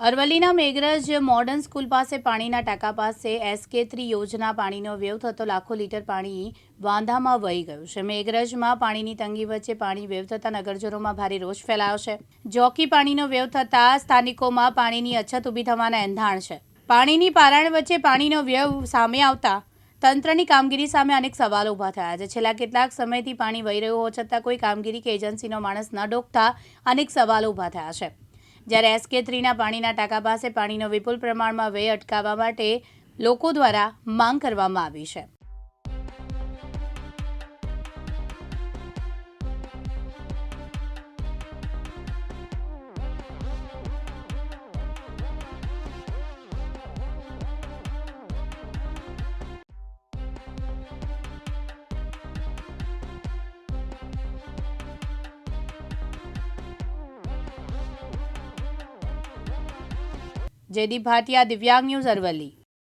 અરવલ્લીના Meghraj modern school પાસે પાણીના ટાંકા પાસે એસકે થ્રી યોજના પાણીનો વ્યવ થતો લાખો લીટર પાણી વાંધામાં વહી ગયું છે. મેઘરજમાં પાણીની તંગી વચ્ચે પાણી વ્યય થતાં નગરજનોમાં ભારે રોષ ફેલાયો છે. જોકી પાણીનો વ્યય થતાં સ્થાનિકોમાં પાણીની અછત ઊભી થવાના એંધાણ છે. પાણીની પારાયણ વચ્ચે પાણીનો વ્યવ સામે આવતા તંત્રની કામગીરી સામે અનેક સવાલો ઊભા થયા છે. છેલ્લા કેટલાક સમયથી પાણી વહી રહ્યું હોવા છતાં કોઈ કામગીરી કે એજન્સીનો માણસ ન ડોકતા અનેક સવાલો ઊભા થયા છે. જ્યારે એસકે થ્રીના પાણીના ટાંકા પાસે પાણીનો વિપુલ પ્રમાણમાં વ્યય અટકાવવા માટે લોકો દ્વારા માંગ કરવામાં આવી છે. જયદીપ ભાટિયા દિવ્યાંગ ન્યૂઝ અરવલ્લી.